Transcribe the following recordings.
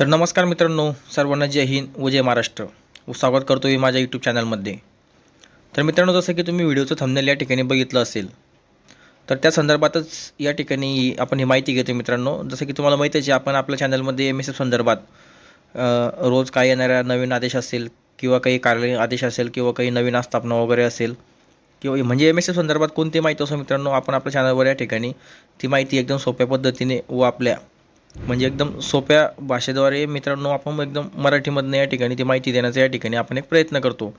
तर नमस्कार मित्रांनो सर्वांना जय हिंद व जय महाराष्ट्र. व स्वागत करतो मी माझ्या यूट्यूब चॅनलमध्ये तर मित्रांनो जसं की तुम्ही व्हिडिओचं थंबनेल या ठिकाणी बघितलं असेल तर त्या संदर्भातच या ठिकाणी आपण ही माहिती घेतो मित्रांनो. जसं की तुम्हाला माहिती आहे आपण आपल्या चॅनलमध्ये एम एस एफ संदर्भात रोज काय येणाऱ्या नवीन आदेश असेल किंवा काही कार्यालयीन आदेश असेल किंवा काही नवीन आस्थापना वगैरे असेल किंवा म्हणजे एम एस एफ संदर्भात कोणती माहिती असो मित्रांनो आपण आपल्या चॅनलवर या ठिकाणी ती माहिती एकदम सोप्या पद्धतीने व आपल्या म्हणजे एकदम सोप्या भाषेद्वारे मित्रांनो आपण एकदम मराठीमधनं या ठिकाणी ती माहिती देण्याचा या ठिकाणी आपण एक प्रयत्न करतो.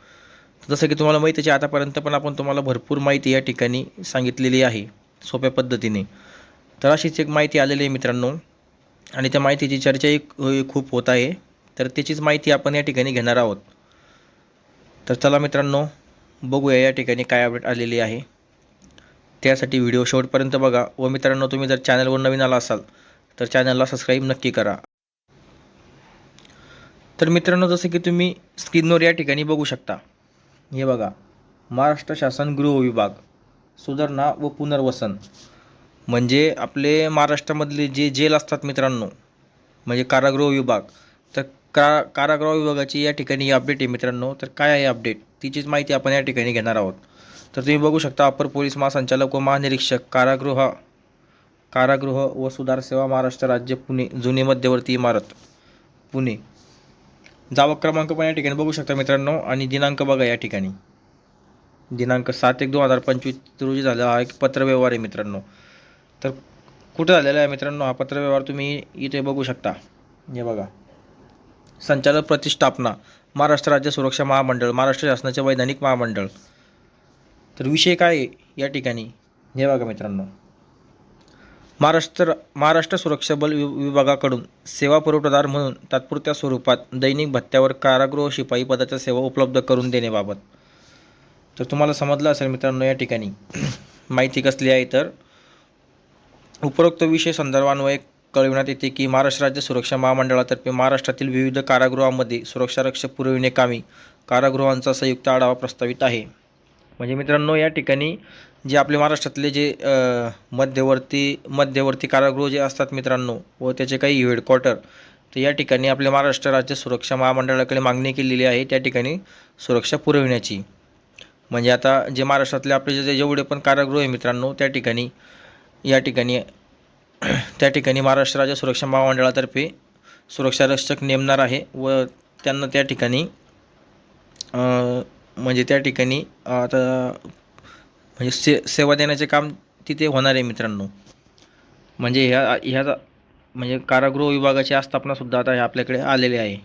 जसं की तुम्हाला माहितीच आहे आतापर्यंत पण आपण तुम्हाला भरपूर माहिती या ठिकाणी सांगितलेली आहे सोप्या पद्धतीने. तर अशीच एक माहिती आलेली आहे मित्रांनो आणि त्या माहितीची चर्चाही खूप होत आहे. तर त्याचीच माहिती आपण या ठिकाणी घेणार आहोत. तर चला मित्रांनो बघूया या ठिकाणी काय अपडेट आलेली आहे. त्यासाठी व्हिडिओ शेवटपर्यंत बघा. व मित्रांनो तुम्ही जर चॅनलवर नवीन आला असाल तर चॅनलला सबस्क्राईब नक्की करा. तर मित्रांनो जसं की तुम्ही स्क्रीनवर या ठिकाणी बघू शकता. हे बघा महाराष्ट्र शासन गृह विभाग सुधारणा व पुनर्वसन. म्हणजे आपले महाराष्ट्रामधले जे जेल असतात मित्रांनो म्हणजे कारागृह विभाग. तर का कारागृह विभागाची या ठिकाणी अपडेट आहे मित्रांनो. तर काय आहे अपडेट तिचीच माहिती आपण या ठिकाणी घेणार आहोत. तर तुम्ही बघू शकता अपर पोलीस महासंचालक व महानिरीक्षक कारागृह कारागृह व सुधार सेवा महाराष्ट्र राज्य पुणे जुनी मध्यवर्ती इमारत पुणे. जावा क्रमांक पण या ठिकाणी बघू शकता मित्रांनो. आणि दिनांक बघा या ठिकाणी. दिनांक सात एक दोन हजार पंचवीस रोजी झालेला हा एक पत्रव्यवहार आहे मित्रांनो. तर कुठं झालेला आहे मित्रांनो? हा पत्रव्यवहार तुम्ही इथे बघू शकता. हे बघा. संचालक प्रतिष्ठापना महाराष्ट्र राज्य सुरक्षा महामंडळ महाराष्ट्र शासनाचे वैधानिक महामंडळ. तर विषय काय आहे या ठिकाणी? हे बघा मित्रांनो. महाराष्ट्र महाराष्ट्र सुरक्षा बल वि विभागाकडून सेवा पुरवठादार म्हणून तात्पुरत्या स्वरूपात दैनिक भत्त्यावर कारागृह शिपाई पदाच्या सेवा उपलब्ध करून देण्याबाबत. तर तुम्हाला समजलं असेल मित्रांनो या ठिकाणी. माहिती कसली आहे तर उपरोक्त विषय संदर्भान्वये कळविण्यात येते की महाराष्ट्र राज्य सुरक्षा महामंडळातर्फे महाराष्ट्रातील विविध कारागृहामध्ये सुरक्षारक्षक पुरविणे कामी कारागृहांचा संयुक्त आढावा प्रस्तावित आहे. म्हणजे मित्रांनो या ठिकाणी जे आपले महाराष्ट्रातले जे मध्यवर्ती मध्यवर्ती कारागृह जे असतात मित्रांनो व त्याचे काही हेडक्वार्टर तर या ठिकाणी आपले महाराष्ट्र राज्य सुरक्षा महामंडळाकडे मागणी केलेली आहे त्या ठिकाणी सुरक्षा पुरविण्याची. म्हणजे आता जे महाराष्ट्रातले आपले जे जेवढे पण कारागृह आहे मित्रांनो त्या ठिकाणी या ठिकाणी त्या ठिकाणी महाराष्ट्र राज्य सुरक्षा महामंडळातर्फे सुरक्षा रक्षक नेमणार आहे व त्यांना त्या ठिकाणी म्हणजे त्या ठिकाणी आता म्हणजे से सेवा देण्याचे काम तिथे होणार आहे मित्रांनो. म्हणजे ह्या ह्या म्हणजे कारागृह विभागाची आस्थापनासुद्धा आता ह्या आपल्याकडे आलेली आहे.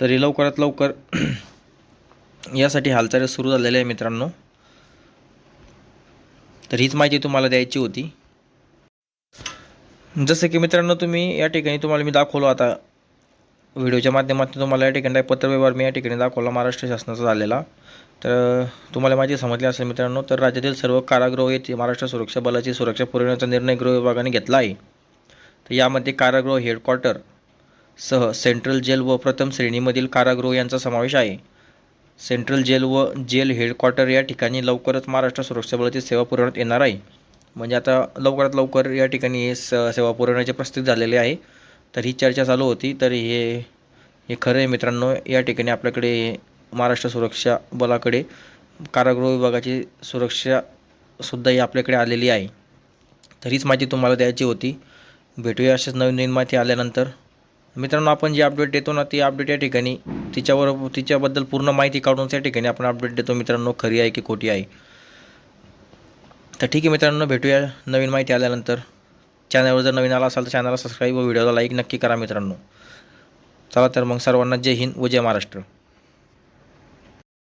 तरी लवकरात लवकर यासाठी हालचाली सुरू झालेल्या आहे मित्रांनो. तर हीच माहिती तुम्हाला द्यायची होती. जसं की मित्रांनो तुम्ही या ठिकाणी तुम्हाला मी दाखवलो आता. व्हिडिओच्या माध्यमातून तुम्हाला या ठिकाणी पत्रव्यवहार मी या ठिकाणी दाखवला. महाराष्ट्र शासनाचा झालेला. तर तुम्हाला माहिती समजली असेल मित्रांनो तर राज्यातील सर्व कारागृह येथे महाराष्ट्र सुरक्षा बलाची सुरक्षा पुरवण्याचा निर्णय गृह विभागाने घेतला आहे. तर यामध्ये कारागृह हेडक्वार्टर सह सेंट्रल जेल व प्रथम श्रेणीमधील कारागृह यांचा समावेश आहे. सेंट्रल जेल व जेल हेडक्वार्टर या ठिकाणी लवकरच महाराष्ट्र सुरक्षा बलाची सेवा पुरवण्यात येणार आहे. म्हणजे आता लवकरात लवकर या ठिकाणी हे स सेवा पुरवण्याचे प्रस्तावित झालेले आहे. तर ही चर्चा चालू होती. तर हे हे खरं आहे मित्रांनो. या ठिकाणी आपल्याकडे महाराष्ट्र सुरक्षा बलाकडे कारागृह विभागाची सुरक्षासुद्धा ही आपल्याकडे आलेली आहे. तर हीच माहिती तुम्हाला द्यायची होती. भेटूया अशाच नवीन नवीन माहिती आल्यानंतर. मित्रांनो आपण जी अपडेट देतो ना ती अपडेट या ठिकाणी तिच्यावर तिच्याबद्दल पूर्ण माहिती काढून त्या ठिकाणी आपण अपडेट देतो. मित्रांनो खरी आहे की खोटी आहे? तर ठीक आहे मित्रांनो भेटूया नवीन माहिती आल्यानंतर. चॅनलवर जर नवीन आला असाल तर चॅनलला सबस्क्राईब व व्हिडिओला लाईक नक्की करा मित्रांनो. चला तर मग सर्वांना जय हिंद व जय महाराष्ट्र.